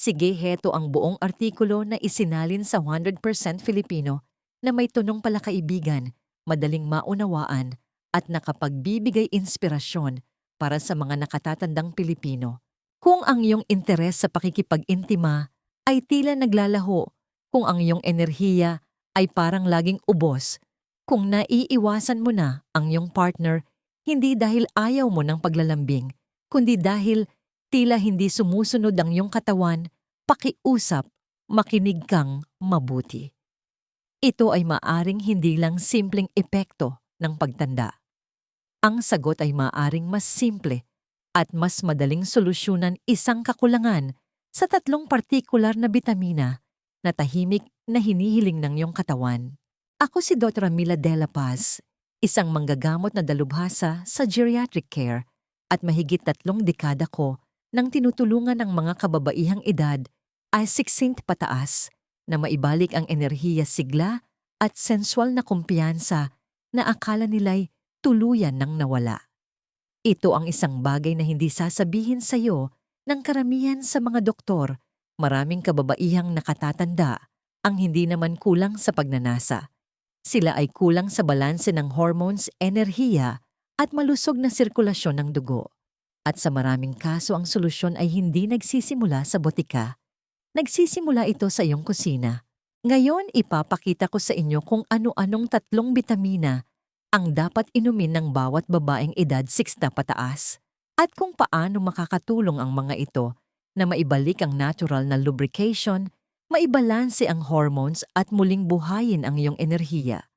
Sige, heto ang buong artikulo na isinalin sa 100% Filipino na may tunong palakaibigan, madaling maunawaan at nakapagbibigay inspirasyon para sa mga nakatatandang Pilipino. Kung ang iyong interes sa pakikipag-intima ay tila naglalaho, kung ang iyong enerhiya ay parang laging ubos, kung naiiwasan mo na ang iyong partner hindi dahil ayaw mo ng paglalambing, kundi dahil tila hindi sumusunod ang iyong katawan, pakiusap, makinig kang mabuti. Ito ay maaring hindi lang simpleng epekto ng pagtanda. Ang sagot ay maaring mas simple at mas madaling solusyonan isang kakulangan sa tatlong partikular na bitamina na tahimik na hinihiling ng iyong katawan. Ako si Dr. Mila De La Paz, isang manggagamot na dalubhasa sa geriatric care at mahigit tatlong dekada ko nang tinutulungan ng mga kababaihang edad ay 16 pataas na maibalik ang enerhiya sigla at sensual na kumpiyansa na akala nila'y tuluyan ng nawala. Ito ang isang bagay na hindi sasabihin sa iyo ng karamihan sa mga doktor, maraming kababaihang nakatatanda ang hindi naman kulang sa pagnanasa. Sila ay kulang sa balanse ng hormones, enerhiya at malusog na sirkulasyon ng dugo. At sa maraming kaso ang solusyon ay hindi nagsisimula sa botika. Nagsisimula ito sa iyong kusina. Ngayon ipapakita ko sa inyo kung ano-anong tatlong bitamina ang dapat inumin ng bawat babaeng edad 6 na pataas at kung paano makakatulong ang mga ito na maibalik ang natural na lubrication, maibalanse ang hormones at muling buhayin ang iyong enerhiya.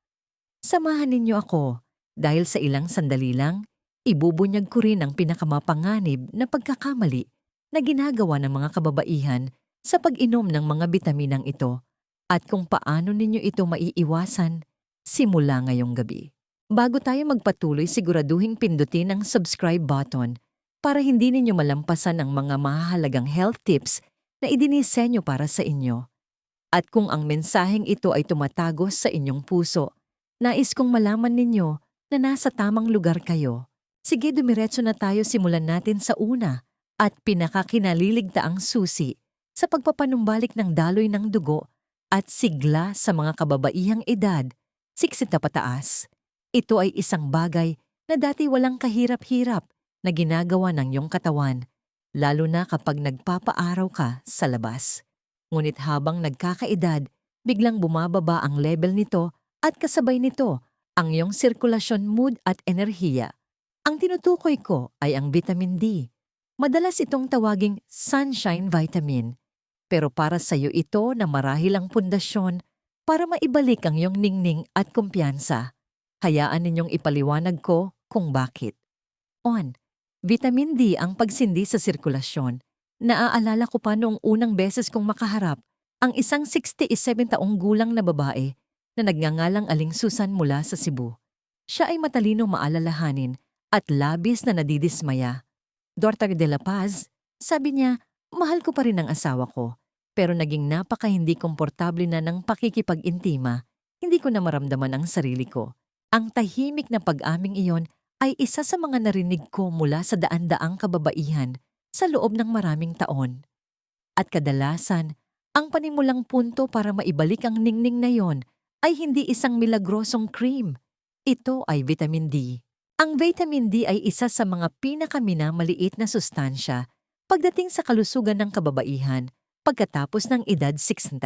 Samahan ninyo ako dahil sa ilang sandali lang, ibubunyag ko rin ang pinakamapanganib na pagkakamali na ginagawa ng mga kababaihan sa pag-inom ng mga bitaminang ito at kung paano ninyo ito maiiwasan simula ngayong gabi. Bago tayo magpatuloy, siguraduhin pindutin ang subscribe button para hindi ninyo malampasan ang mga mahahalagang health tips na idinisenyo para sa inyo. At kung ang mensaheng ito ay tumatagos sa inyong puso, nais kong malaman ninyo na nasa tamang lugar kayo. Sige, dumiretso na tayo simulan natin sa una at pinakakinaliligtaang susi sa pagpapanumbalik ng daloy ng dugo at sigla sa mga kababaihang edad, 60 na pataas. Ito ay isang bagay na dati walang kahirap-hirap na ginagawa ng iyong katawan, lalo na kapag nagpapaaraw ka sa labas. Ngunit habang nagkakaedad, biglang bumababa ang level nito at kasabay nito ang iyong sirkulasyon, mood at enerhiya. Ang tinutukoy ko ay ang vitamin D. Madalas itong tawaging sunshine vitamin. Pero para sa iyo ito na marahil ang pundasyon para maibalik ang iyong ningning at kumpiyansa. Hayaan ninyong ipaliwanag ko kung bakit. On, vitamin D ang pagsindi sa sirkulasyon. Naaalala ko pa noong unang beses kong makaharap ang isang 67 taong gulang na babae na nagngangalang Aling Susan mula sa Cebu. Siya ay matalino maalalahanin at labis na nadidismaya. Dr. De La Paz, sabi niya, mahal ko pa rin ang asawa ko, pero naging napaka hindi komportable na ng pakikipag-intima, hindi ko na maramdaman ang sarili ko. Ang tahimik na pag-aming iyon ay isa sa mga narinig ko mula sa daan-daang kababaihan sa loob ng maraming taon. At kadalasan, ang panimulang punto para maibalik ang ningning na yon ay hindi isang milagrosong cream. Ito ay vitamin D. Ang vitamin D ay isa sa mga pinakaminamaliit na sustansya pagdating sa kalusugan ng kababaihan pagkatapos ng edad 60.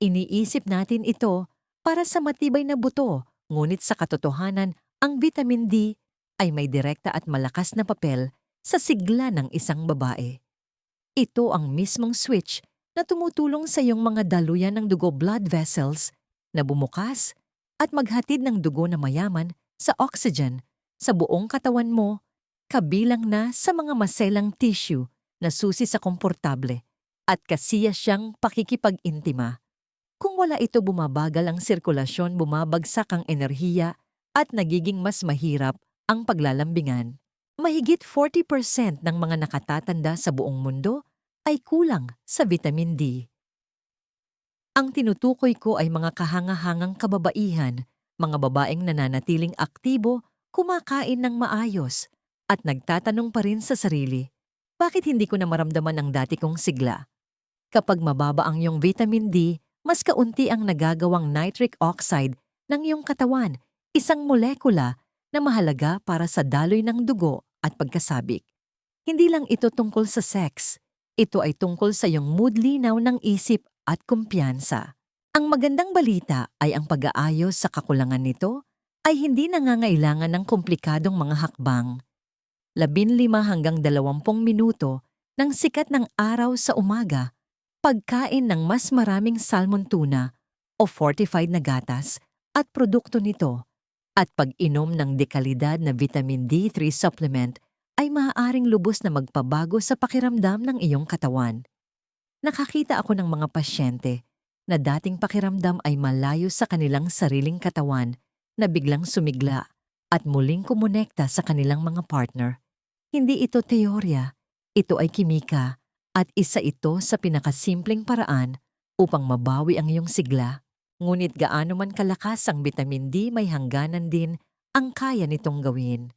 Iniisip natin ito para sa matibay na buto Ngunit sa katotohanan, ang vitamin D ay may direkta at malakas na papel sa sigla ng isang babae. Ito ang mismong switch na tumutulong sa iyong mga daluyan ng dugo blood vessels na bumukas at maghatid ng dugo na mayaman sa oxygen sa buong katawan mo, kabilang na sa mga maselang tissue na susi sa komportable at kasiya siyang pakikipag-intima. Kung wala ito bumabagal ang sirkulasyon, bumabagsak ang enerhiya at nagiging mas mahirap ang paglalambingan. Mahigit 40% ng mga nakatatanda sa buong mundo ay kulang sa vitamin D. Ang tinutukoy ko ay mga kahangahangang kababaihan, mga babaeng nananatiling aktibo, kumakain ng maayos, at nagtatanong pa rin sa sarili, bakit hindi ko na maramdaman ang dati kong sigla? Kapag mababa ang iyong vitamin D, mas kaunti ang nagagawang nitric oxide ng iyong katawan, isang molekula na mahalaga para sa daloy ng dugo at pagkasabik. Hindi lang ito tungkol sa sex, ito ay tungkol sa iyong mood linaw ng isip at kumpiyansa. Ang magandang balita ay ang pag-aayos sa kakulangan nito ay hindi nangangailangan ng komplikadong mga hakbang. 15 hanggang 20 minuto ng sikat ng araw sa umaga, pagkain ng mas maraming salmon tuna o fortified na gatas at produkto nito, at pag-inom ng dekalidad na vitamin D3 supplement ay maaaring lubos na magpabago sa pakiramdam ng iyong katawan. Nakakita ako ng mga pasyente na dating pakiramdam ay malayo sa kanilang sariling katawan na biglang sumigla at muling kumonekta sa kanilang mga partner. Hindi ito teorya, ito ay kimika at isa ito sa pinakasimpleng paraan upang mabawi ang iyong sigla. Ngunit gaano man kalakas ang vitamin D may hangganan din ang kaya nitong gawin.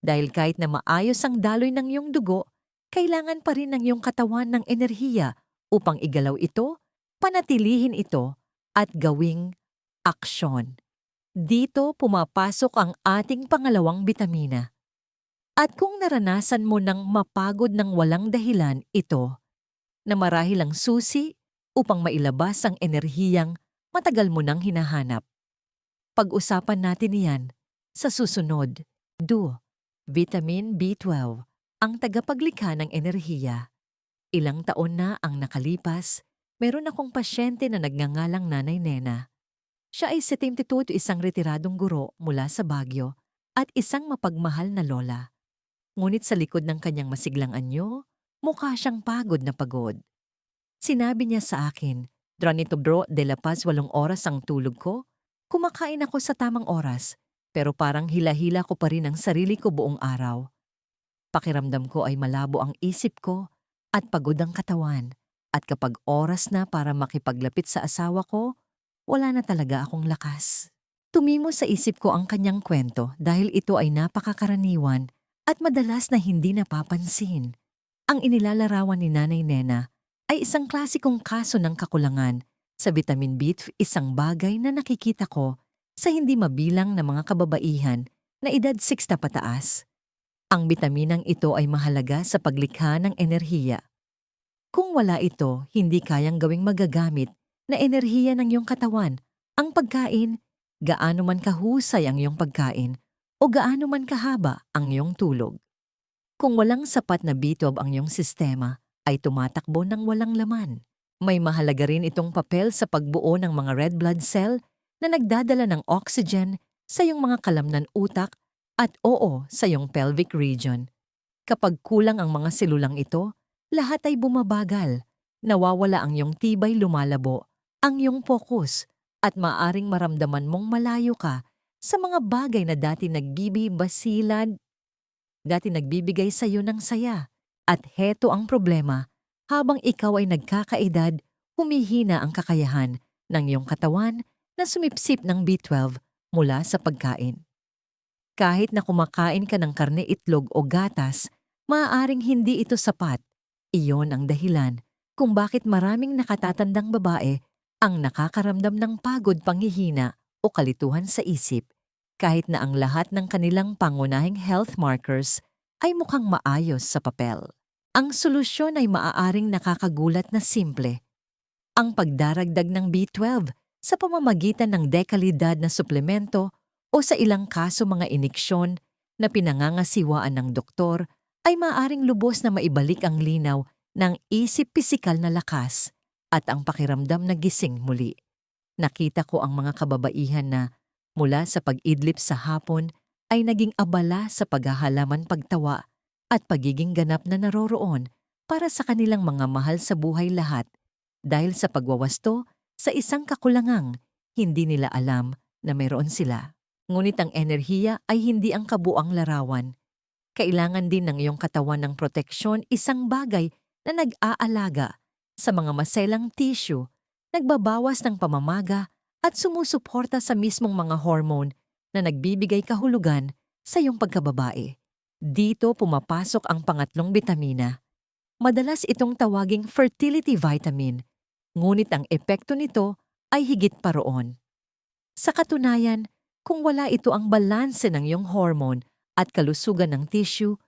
Dahil kahit na maayos ang daloy ng iyong dugo, kailangan pa rin ng iyong katawan ng enerhiya upang igalaw ito panatilihin ito at gawing aksyon. Dito pumapasok ang ating pangalawang bitamina. At kung naranasan mo ng mapagod ng walang dahilan ito, na marahil ang susi upang mailabas ang enerhiyang matagal mo nang hinahanap. Pag-usapan natin iyan sa susunod. Do, Vitamin B12, ang tagapaglikha ng enerhiya. Ilang taon na ang nakalipas Meron akong pasyente na nagngangalang Nanay Nena. Siya ay 72 to isang retiradong guro mula sa Baguio at isang mapagmahal na lola. Ngunit sa likod ng kanyang masiglang anyo, mukha siyang pagod na pagod. Sinabi niya sa akin, Dranito bro, de la paz walong oras ang tulog ko. Kumakain ako sa tamang oras, pero parang hila-hila ko pa rin ang sarili ko buong araw. Pakiramdam ko ay malabo ang isip ko at pagod ang katawan. At kapag oras na para makipaglapit sa asawa ko, wala na talaga akong lakas. Tumimo sa isip ko ang kanyang kwento dahil ito ay napakakaraniwan at madalas na hindi napapansin. Ang inilalarawan ni Nanay Nena ay isang klasikong kaso ng kakulangan sa vitamin B, isang bagay na nakikita ko sa hindi mabilang na mga kababaihan na edad 6 na pataas. Ang bitaminang ito ay mahalaga sa paglikha ng enerhiya kung wala ito, hindi kayang gawing magagamit na enerhiya ng iyong katawan. Ang pagkain, gaano man kahusay ang iyong pagkain o gaano man kahaba ang iyong tulog. Kung walang sapat na B12 ang iyong sistema, ay tumatakbo ng walang laman. May mahalaga rin itong papel sa pagbuo ng mga red blood cell na nagdadala ng oxygen sa iyong mga kalamnan utak at oo sa iyong pelvic region. Kapag kulang ang mga selulang ito, lahat ay bumabagal. Nawawala ang iyong tibay lumalabo, ang iyong focus, at maaring maramdaman mong malayo ka sa mga bagay na dati nagbibibasilan, dati nagbibigay sa iyo ng saya. At heto ang problema, habang ikaw ay nagkakaedad, humihina ang kakayahan ng iyong katawan na sumipsip ng B12 mula sa pagkain. Kahit na kumakain ka ng karne itlog o gatas, maaaring hindi ito sapat iyon ang dahilan kung bakit maraming nakatatandang babae ang nakakaramdam ng pagod panghihina o kalituhan sa isip kahit na ang lahat ng kanilang pangunahing health markers ay mukhang maayos sa papel. Ang solusyon ay maaaring nakakagulat na simple. Ang pagdaragdag ng B12 sa pamamagitan ng dekalidad na suplemento o sa ilang kaso mga iniksyon na pinangangasiwaan ng doktor ay maaring lubos na maibalik ang linaw ng isip pisikal na lakas at ang pakiramdam na gising muli. Nakita ko ang mga kababaihan na mula sa pag-idlip sa hapon ay naging abala sa paghahalaman pagtawa at pagiging ganap na naroroon para sa kanilang mga mahal sa buhay lahat dahil sa pagwawasto sa isang kakulangang hindi nila alam na mayroon sila. Ngunit ang enerhiya ay hindi ang kabuang larawan kailangan din ng iyong katawan ng proteksyon isang bagay na nag-aalaga sa mga maselang tissue, nagbabawas ng pamamaga at sumusuporta sa mismong mga hormone na nagbibigay kahulugan sa iyong pagkababae. Dito pumapasok ang pangatlong bitamina. Madalas itong tawaging fertility vitamin, ngunit ang epekto nito ay higit pa roon. Sa katunayan, kung wala ito ang balanse ng iyong hormone at kalusugan ng tissue,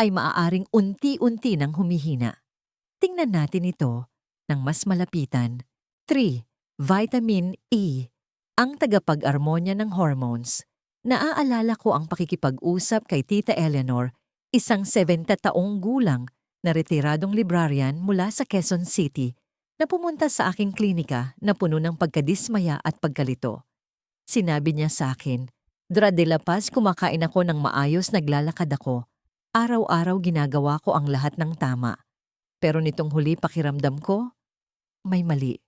ay maaaring unti-unti nang humihina. Tingnan natin ito ng mas malapitan. 3. Vitamin E, ang tagapag-armonya ng hormones. Naaalala ko ang pakikipag-usap kay Tita Eleanor, isang 70 taong gulang na retiradong librarian mula sa Quezon City na pumunta sa aking klinika na puno ng pagkadismaya at pagkalito. Sinabi niya sa akin, Dra de la Paz kumakain ako ng maayos naglalakad ako. Araw-araw ginagawa ko ang lahat ng tama. Pero nitong huli pakiramdam ko, may mali.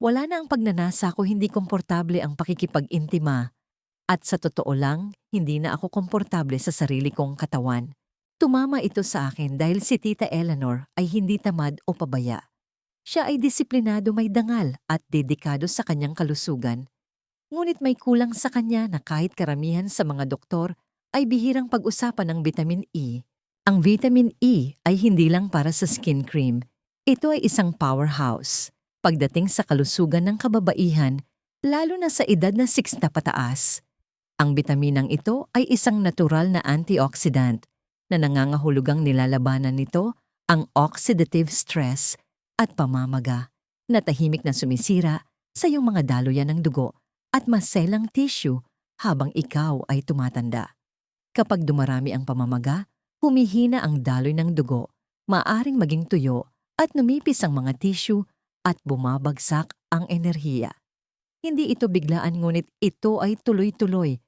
Wala na ang pagnanasa ko hindi komportable ang pakikipag-intima. At sa totoo lang, hindi na ako komportable sa sarili kong katawan. Tumama ito sa akin dahil si Tita Eleanor ay hindi tamad o pabaya. Siya ay disiplinado may dangal at dedikado sa kanyang kalusugan. Ngunit may kulang sa kanya na kahit karamihan sa mga doktor ay bihirang pag-usapan ng vitamin E. Ang vitamin E ay hindi lang para sa skin cream. Ito ay isang powerhouse. Pagdating sa kalusugan ng kababaihan, lalo na sa edad na 6 na pataas. Ang bitaminang ito ay isang natural na antioxidant na nangangahulugang nilalabanan nito ang oxidative stress at pamamaga na tahimik na sumisira sa iyong mga daluyan ng dugo at maselang tissue habang ikaw ay tumatanda. Kapag dumarami ang pamamaga, humihina ang daloy ng dugo, maaring maging tuyo at numipis ang mga tissue at bumabagsak ang enerhiya. Hindi ito biglaan ngunit ito ay tuloy-tuloy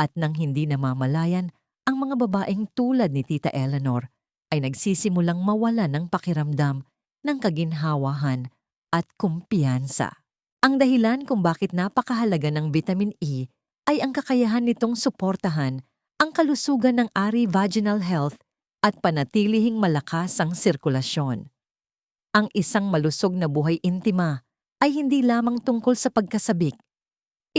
at nang hindi namamalayan, ang mga babaeng tulad ni Tita Eleanor ay nagsisimulang mawala ng pakiramdam ng kaginhawahan at kumpiyansa. Ang dahilan kung bakit napakahalaga ng vitamin E ay ang kakayahan nitong suportahan ang kalusugan ng ari vaginal health at panatilihing malakas ang sirkulasyon. Ang isang malusog na buhay intima ay hindi lamang tungkol sa pagkasabik.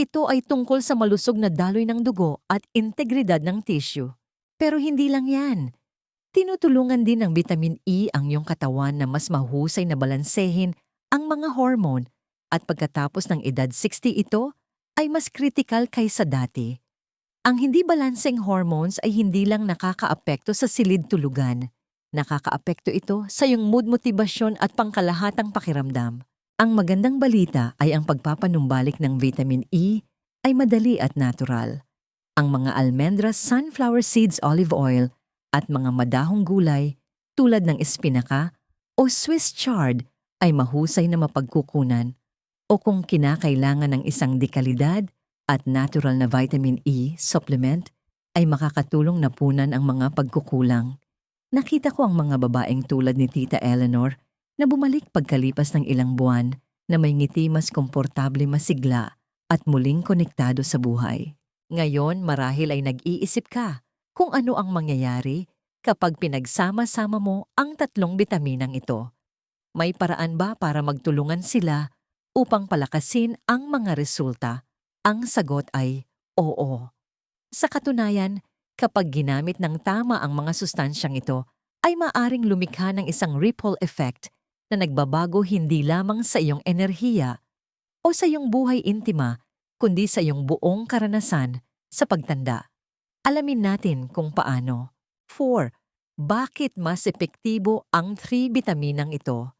Ito ay tungkol sa malusog na daloy ng dugo at integridad ng tissue. Pero hindi lang yan. Tinutulungan din ng vitamin E ang iyong katawan na mas mahusay na balansehin ang mga hormone at pagkatapos ng edad 60 ito ay mas kritikal kaysa dati. Ang hindi balanseng hormones ay hindi lang nakakaapekto sa silid tulugan. Nakakaapekto ito sa iyong mood motibasyon at pangkalahatang pakiramdam. Ang magandang balita ay ang pagpapanumbalik ng vitamin E ay madali at natural. Ang mga almendras, sunflower seeds, olive oil at mga madahong gulay tulad ng espinaka o Swiss chard ay mahusay na mapagkukunan o kung kinakailangan ng isang dekalidad at natural na vitamin E supplement ay makakatulong na punan ang mga pagkukulang. Nakita ko ang mga babaeng tulad ni Tita Eleanor na bumalik pagkalipas ng ilang buwan na may ngiti mas komportable masigla at muling konektado sa buhay. Ngayon marahil ay nag-iisip ka kung ano ang mangyayari kapag pinagsama-sama mo ang tatlong bitaminang ito. May paraan ba para magtulungan sila upang palakasin ang mga resulta? Ang sagot ay oo. Sa katunayan, kapag ginamit ng tama ang mga sustansyang ito, ay maaring lumikha ng isang ripple effect na nagbabago hindi lamang sa iyong enerhiya o sa iyong buhay intima, kundi sa iyong buong karanasan sa pagtanda. Alamin natin kung paano. 4. Bakit mas epektibo ang 3 bitaminang ito?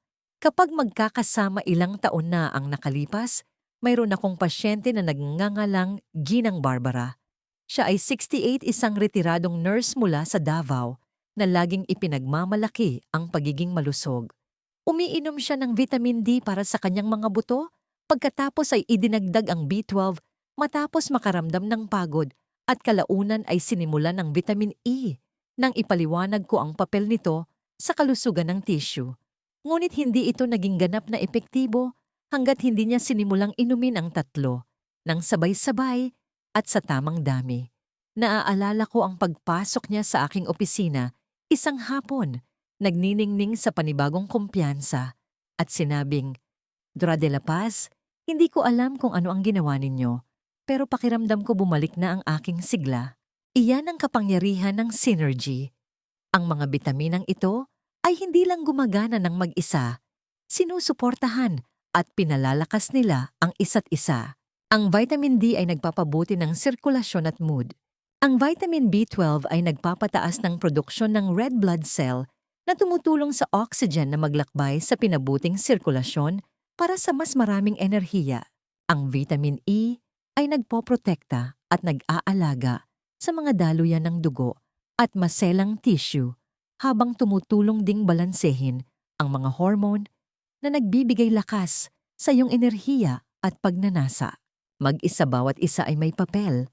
Kapag magkakasama ilang taon na ang nakalipas, mayroon akong pasyente na nagngangalang Ginang Barbara. Siya ay 68 isang retiradong nurse mula sa Davao na laging ipinagmamalaki ang pagiging malusog. Umiinom siya ng vitamin D para sa kanyang mga buto, pagkatapos ay idinagdag ang B12 matapos makaramdam ng pagod at kalaunan ay sinimulan ng vitamin E nang ipaliwanag ko ang papel nito sa kalusugan ng tissue. Ngunit hindi ito naging ganap na epektibo hanggat hindi niya sinimulang inumin ang tatlo ng sabay-sabay at sa tamang dami. Naaalala ko ang pagpasok niya sa aking opisina isang hapon, nagniningning sa panibagong kumpiyansa at sinabing, Dora de la Paz, hindi ko alam kung ano ang ginawa ninyo, pero pakiramdam ko bumalik na ang aking sigla. Iyan ang kapangyarihan ng synergy. Ang mga bitaminang ito ay hindi lang gumagana ng mag-isa, sinusuportahan at pinalalakas nila ang isa't isa. Ang vitamin D ay nagpapabuti ng sirkulasyon at mood. Ang vitamin B12 ay nagpapataas ng produksyon ng red blood cell na tumutulong sa oxygen na maglakbay sa pinabuting sirkulasyon para sa mas maraming enerhiya. Ang vitamin E ay nagpoprotekta at nag-aalaga sa mga daluyan ng dugo at maselang tissue habang tumutulong ding balansehin ang mga hormone na nagbibigay lakas sa iyong enerhiya at pagnanasa. Mag-isa bawat isa ay may papel,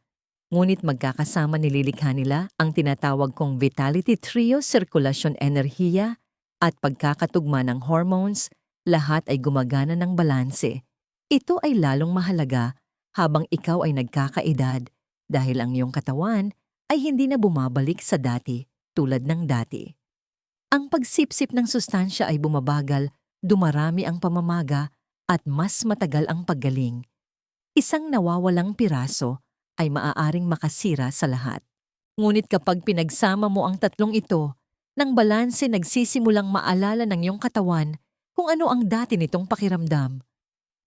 ngunit magkakasama nililikha nila ang tinatawag kong Vitality Trio Sirkulasyon Enerhiya at pagkakatugma ng hormones, lahat ay gumagana ng balanse. Ito ay lalong mahalaga habang ikaw ay nagkakaedad dahil ang iyong katawan ay hindi na bumabalik sa dati tulad ng dati. Ang pagsipsip ng sustansya ay bumabagal, dumarami ang pamamaga at mas matagal ang paggaling. Isang nawawalang piraso ay maaaring makasira sa lahat. Ngunit kapag pinagsama mo ang tatlong ito, ng balanse nagsisimulang maalala ng iyong katawan kung ano ang dati nitong pakiramdam.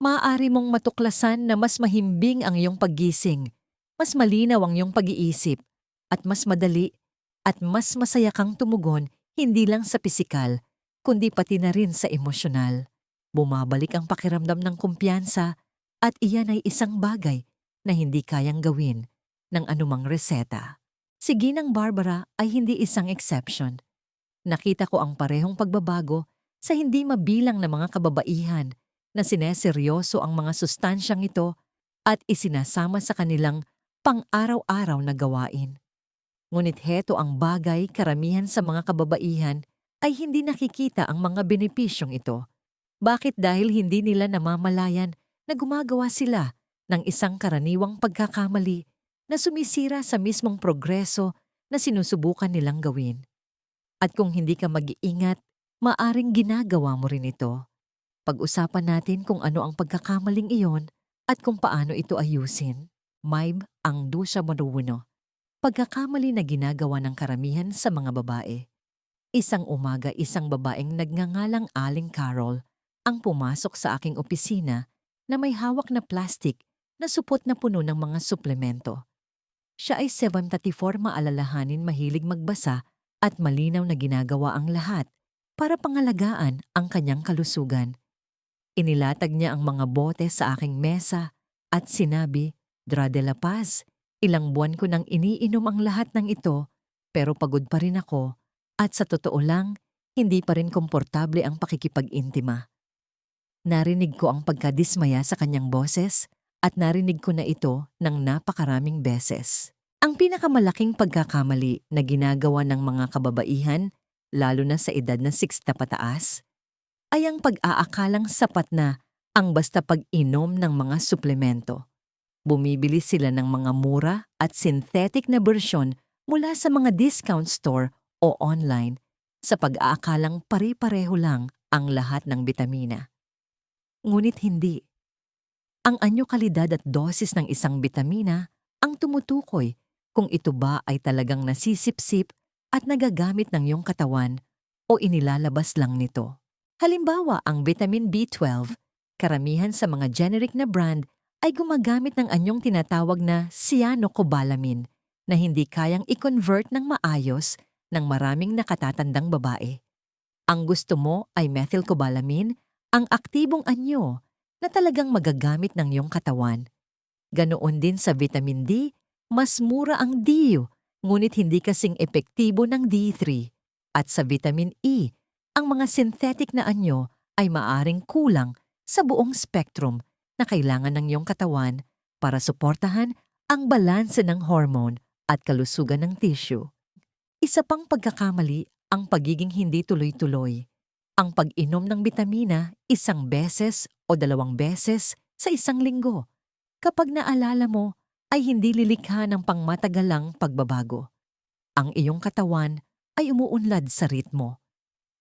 Maaari mong matuklasan na mas mahimbing ang iyong paggising, mas malinaw ang iyong pag-iisip, at mas madali at mas masaya kang tumugon hindi lang sa pisikal, kundi pati na rin sa emosyonal. Bumabalik ang pakiramdam ng kumpiyansa at iyan ay isang bagay na hindi kayang gawin ng anumang reseta. Si Ginang Barbara ay hindi isang exception. Nakita ko ang parehong pagbabago sa hindi mabilang na mga kababaihan na sineseryoso ang mga sustansyang ito at isinasama sa kanilang pang-araw-araw na gawain. Ngunit heto ang bagay karamihan sa mga kababaihan ay hindi nakikita ang mga benepisyong ito. Bakit dahil hindi nila namamalayan na gumagawa sila ng isang karaniwang pagkakamali na sumisira sa mismong progreso na sinusubukan nilang gawin. At kung hindi ka mag-iingat, maaring ginagawa mo rin ito. Pag-usapan natin kung ano ang pagkakamaling iyon at kung paano ito ayusin. Maib ang Dusha Maruwino. Pagkakamali na ginagawa ng karamihan sa mga babae. Isang umaga isang babaeng nagngangalang Aling Carol ang pumasok sa aking opisina na may hawak na plastic na supot na puno ng mga suplemento. Siya ay 74 maalalahanin mahilig magbasa at malinaw na ginagawa ang lahat para pangalagaan ang kanyang kalusugan. Inilatag niya ang mga bote sa aking mesa at sinabi, Dra de la Paz, ilang buwan ko nang iniinom ang lahat ng ito pero pagod pa rin ako at sa totoo lang, hindi pa rin komportable ang pakikipag-intima. Narinig ko ang pagkadismaya sa kanyang boses at narinig ko na ito ng napakaraming beses. Ang pinakamalaking pagkakamali na ginagawa ng mga kababaihan, lalo na sa edad na 60 pataas, ay ang pag-aakalang sapat na ang basta pag-inom ng mga suplemento. Bumibili sila ng mga mura at synthetic na bersyon mula sa mga discount store o online sa pag-aakalang pare-pareho lang ang lahat ng bitamina. Ngunit hindi. Ang anyo kalidad at dosis ng isang bitamina ang tumutukoy kung ito ba ay talagang nasisipsip at nagagamit ng iyong katawan o inilalabas lang nito. Halimbawa, ang vitamin B12, karamihan sa mga generic na brand ay gumagamit ng anyong tinatawag na cyanocobalamin na hindi kayang i-convert ng maayos ng maraming nakatatandang babae. Ang gusto mo ay methylcobalamin ang aktibong anyo na talagang magagamit ng iyong katawan. Ganoon din sa vitamin D, mas mura ang DIU, ngunit hindi kasing epektibo ng D3. At sa vitamin E, ang mga synthetic na anyo ay maaring kulang sa buong spectrum na kailangan ng iyong katawan para suportahan ang balanse ng hormone at kalusugan ng tissue. Isa pang pagkakamali ang pagiging hindi tuloy-tuloy ang pag-inom ng bitamina isang beses o dalawang beses sa isang linggo. Kapag naalala mo, ay hindi lilikha ng pangmatagalang pagbabago. Ang iyong katawan ay umuunlad sa ritmo.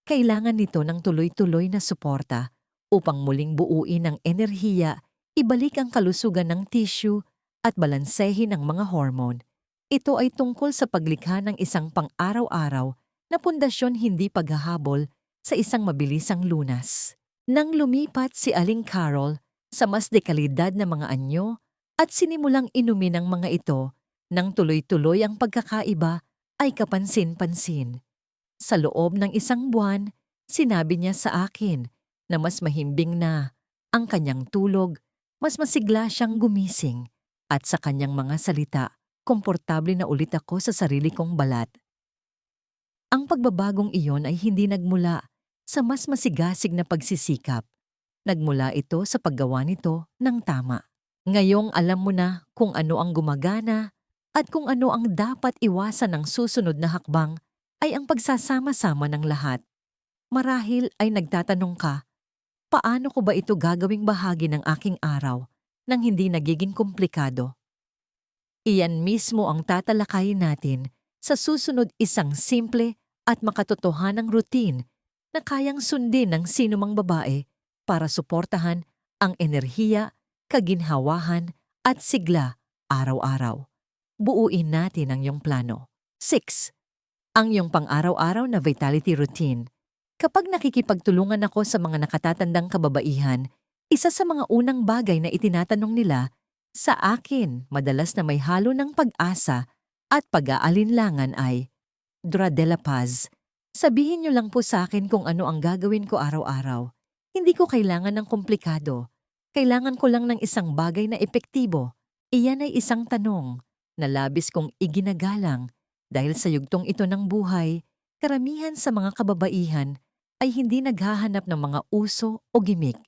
Kailangan nito ng tuloy-tuloy na suporta upang muling buuin ang enerhiya, ibalik ang kalusugan ng tissue at balansehin ang mga hormone. Ito ay tungkol sa paglikha ng isang pang-araw-araw na pundasyon hindi paghahabol sa isang mabilisang lunas. Nang lumipat si Aling Carol sa mas dekalidad na mga anyo at sinimulang inumin ang mga ito nang tuloy-tuloy ang pagkakaiba ay kapansin-pansin. Sa loob ng isang buwan, sinabi niya sa akin na mas mahimbing na ang kanyang tulog, mas masigla siyang gumising at sa kanyang mga salita, komportable na ulit ako sa sarili kong balat. Ang pagbabagong iyon ay hindi nagmula sa mas masigasig na pagsisikap. Nagmula ito sa paggawa nito ng tama. Ngayong alam mo na kung ano ang gumagana at kung ano ang dapat iwasan ng susunod na hakbang ay ang pagsasama-sama ng lahat. Marahil ay nagtatanong ka, paano ko ba ito gagawing bahagi ng aking araw nang hindi nagiging komplikado? Iyan mismo ang tatalakayin natin sa susunod isang simple at makatotohanang routine na kayang sundin ng sinumang babae para suportahan ang enerhiya, kaginhawahan at sigla araw-araw. Buuin natin ang iyong plano. 6. Ang iyong pang-araw-araw na vitality routine. Kapag nakikipagtulungan ako sa mga nakatatandang kababaihan, isa sa mga unang bagay na itinatanong nila sa akin madalas na may halo ng pag-asa at pag-aalinlangan ay, Dra de la Paz, Sabihin niyo lang po sa akin kung ano ang gagawin ko araw-araw. Hindi ko kailangan ng komplikado. Kailangan ko lang ng isang bagay na epektibo. Iyan ay isang tanong na labis kong iginagalang dahil sa yugtong ito ng buhay, karamihan sa mga kababaihan ay hindi naghahanap ng mga uso o gimik.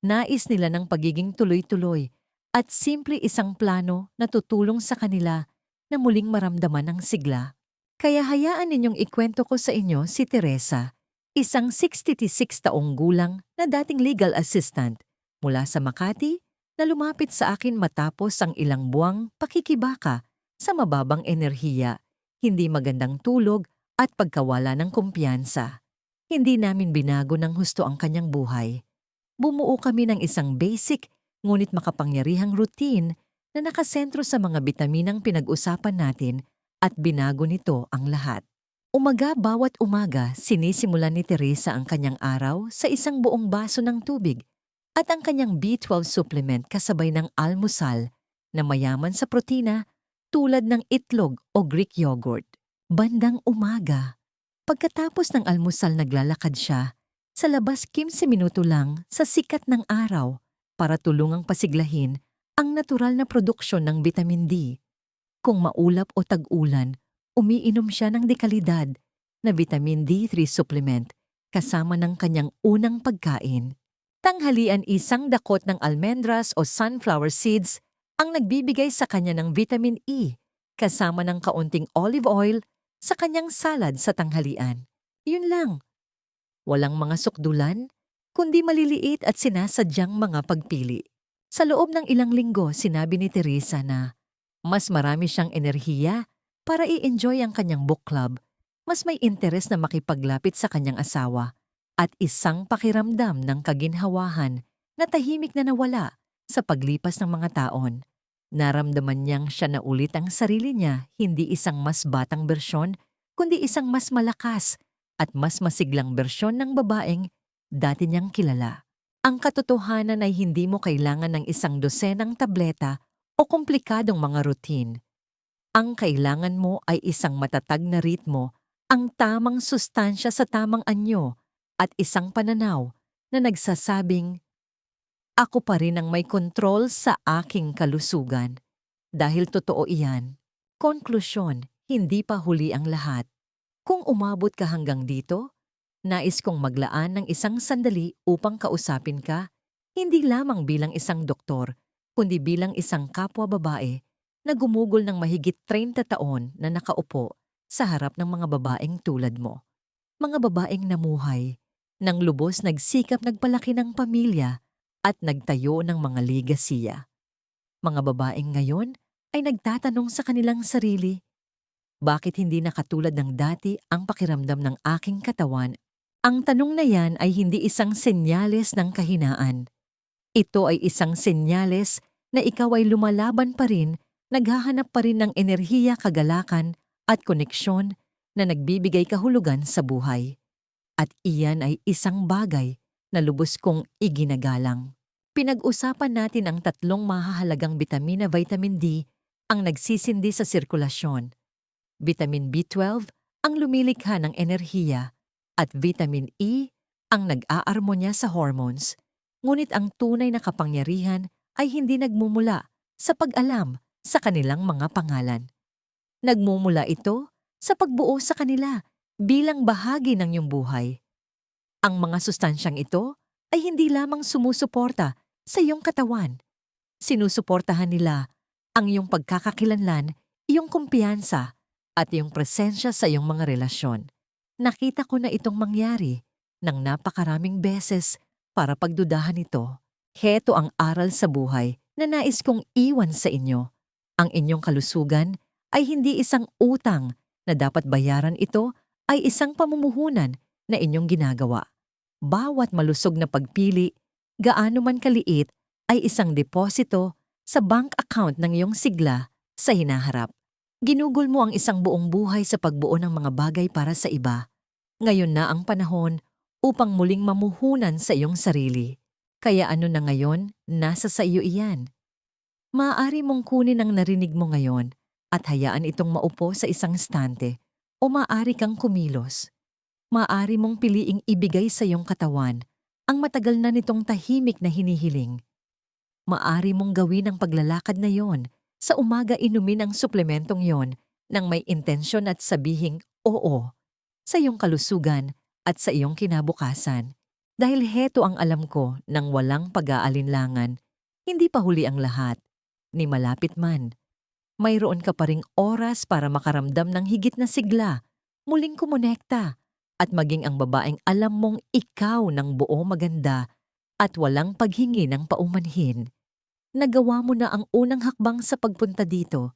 Nais nila ng pagiging tuloy-tuloy at simple isang plano na tutulong sa kanila na muling maramdaman ang sigla. Kaya hayaan ninyong ikwento ko sa inyo si Teresa, isang 66 taong gulang na dating legal assistant mula sa Makati na lumapit sa akin matapos ang ilang buwang pakikibaka sa mababang enerhiya, hindi magandang tulog at pagkawala ng kumpiyansa. Hindi namin binago ng husto ang kanyang buhay. Bumuo kami ng isang basic ngunit makapangyarihang routine na nakasentro sa mga bitaminang pinag-usapan natin at binago nito ang lahat. Umaga bawat umaga, sinisimulan ni Teresa ang kanyang araw sa isang buong baso ng tubig at ang kanyang B12 supplement kasabay ng almusal na mayaman sa protina tulad ng itlog o Greek yogurt. Bandang umaga, pagkatapos ng almusal naglalakad siya, sa labas 15 minuto lang sa sikat ng araw para tulungang pasiglahin ang natural na produksyon ng vitamin D kung maulap o tag-ulan, umiinom siya ng dekalidad na vitamin D3 supplement kasama ng kanyang unang pagkain. Tanghalian isang dakot ng almendras o sunflower seeds ang nagbibigay sa kanya ng vitamin E kasama ng kaunting olive oil sa kanyang salad sa tanghalian. Yun lang. Walang mga sukdulan, kundi maliliit at sinasadyang mga pagpili. Sa loob ng ilang linggo, sinabi ni Teresa na mas marami siyang enerhiya para i-enjoy ang kanyang book club, mas may interes na makipaglapit sa kanyang asawa, at isang pakiramdam ng kaginhawahan na tahimik na nawala sa paglipas ng mga taon. Naramdaman niyang siya na ulit ang sarili niya, hindi isang mas batang bersyon, kundi isang mas malakas at mas masiglang bersyon ng babaeng dati niyang kilala. Ang katotohanan ay hindi mo kailangan ng isang dosenang tableta o komplikadong mga routine. Ang kailangan mo ay isang matatag na ritmo, ang tamang sustansya sa tamang anyo, at isang pananaw na nagsasabing, Ako pa rin ang may kontrol sa aking kalusugan. Dahil totoo iyan, konklusyon, hindi pa huli ang lahat. Kung umabot ka hanggang dito, nais kong maglaan ng isang sandali upang kausapin ka, hindi lamang bilang isang doktor, kundi bilang isang kapwa babae na gumugol ng mahigit 30 taon na nakaupo sa harap ng mga babaeng tulad mo. Mga babaeng namuhay, nang lubos nagsikap nagpalaki ng pamilya at nagtayo ng mga ligasiya. Mga babaeng ngayon ay nagtatanong sa kanilang sarili, bakit hindi nakatulad ng dati ang pakiramdam ng aking katawan? Ang tanong na yan ay hindi isang senyales ng kahinaan. Ito ay isang senyales na ikaw ay lumalaban pa rin, naghahanap pa rin ng enerhiya, kagalakan at koneksyon na nagbibigay kahulugan sa buhay. At iyan ay isang bagay na lubos kong iginagalang. Pinag-usapan natin ang tatlong mahahalagang bitamina vitamin D ang nagsisindi sa sirkulasyon. Vitamin B12 ang lumilikha ng enerhiya at vitamin E ang nag-aarmonya sa hormones. Ngunit ang tunay na kapangyarihan ay hindi nagmumula sa pag-alam sa kanilang mga pangalan. Nagmumula ito sa pagbuo sa kanila bilang bahagi ng iyong buhay. Ang mga sustansyang ito ay hindi lamang sumusuporta sa iyong katawan. Sinusuportahan nila ang iyong pagkakakilanlan, iyong kumpiyansa, at iyong presensya sa iyong mga relasyon. Nakita ko na itong mangyari ng napakaraming beses para pagdudahan ito. Heto ang aral sa buhay na nais kong iwan sa inyo. Ang inyong kalusugan ay hindi isang utang na dapat bayaran ito ay isang pamumuhunan na inyong ginagawa. Bawat malusog na pagpili, gaano man kaliit, ay isang deposito sa bank account ng iyong sigla sa hinaharap. Ginugol mo ang isang buong buhay sa pagbuo ng mga bagay para sa iba. Ngayon na ang panahon upang muling mamuhunan sa iyong sarili. Kaya ano na ngayon, nasa sa iyo iyan. Maaari mong kunin ang narinig mo ngayon at hayaan itong maupo sa isang stante o maaari kang kumilos. Maaari mong piliing ibigay sa iyong katawan ang matagal na nitong tahimik na hinihiling. Maaari mong gawin ang paglalakad na yon sa umaga inumin ang suplementong yon nang may intensyon at sabihing oo sa iyong kalusugan at sa iyong kinabukasan. Dahil heto ang alam ko nang walang pag-aalinlangan, hindi pa huli ang lahat, ni malapit man. Mayroon ka pa ring oras para makaramdam ng higit na sigla, muling kumonekta, at maging ang babaeng alam mong ikaw ng buo maganda at walang paghingi ng paumanhin. Nagawa mo na ang unang hakbang sa pagpunta dito.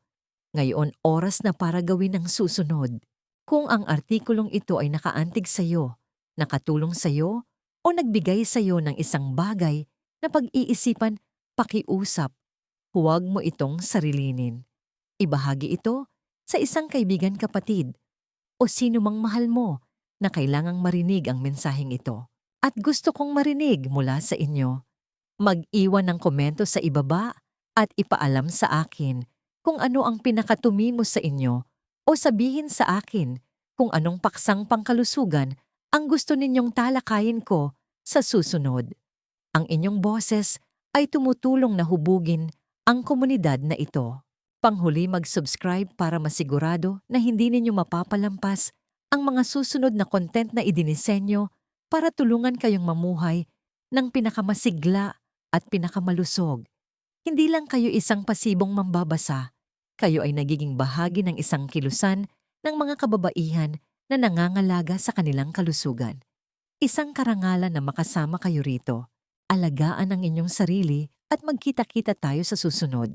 Ngayon oras na para gawin ang susunod. Kung ang artikulong ito ay nakaantig sa iyo, nakatulong sa iyo, o nagbigay sa iyo ng isang bagay na pag-iisipan, pakiusap, huwag mo itong sarilinin. Ibahagi ito sa isang kaibigan kapatid o sino mang mahal mo na kailangang marinig ang mensaheng ito. At gusto kong marinig mula sa inyo. Mag-iwan ng komento sa ibaba at ipaalam sa akin kung ano ang pinakatumi mo sa inyo o sabihin sa akin kung anong paksang pangkalusugan ang gusto ninyong talakayin ko sa susunod. Ang inyong boses ay tumutulong na hubugin ang komunidad na ito. Panghuli mag-subscribe para masigurado na hindi ninyo mapapalampas ang mga susunod na content na idinisenyo para tulungan kayong mamuhay ng pinakamasigla at pinakamalusog. Hindi lang kayo isang pasibong mambabasa, kayo ay nagiging bahagi ng isang kilusan ng mga kababaihan na nangangalaga sa kanilang kalusugan. Isang karangalan na makasama kayo rito. Alagaan ang inyong sarili at magkita-kita tayo sa susunod.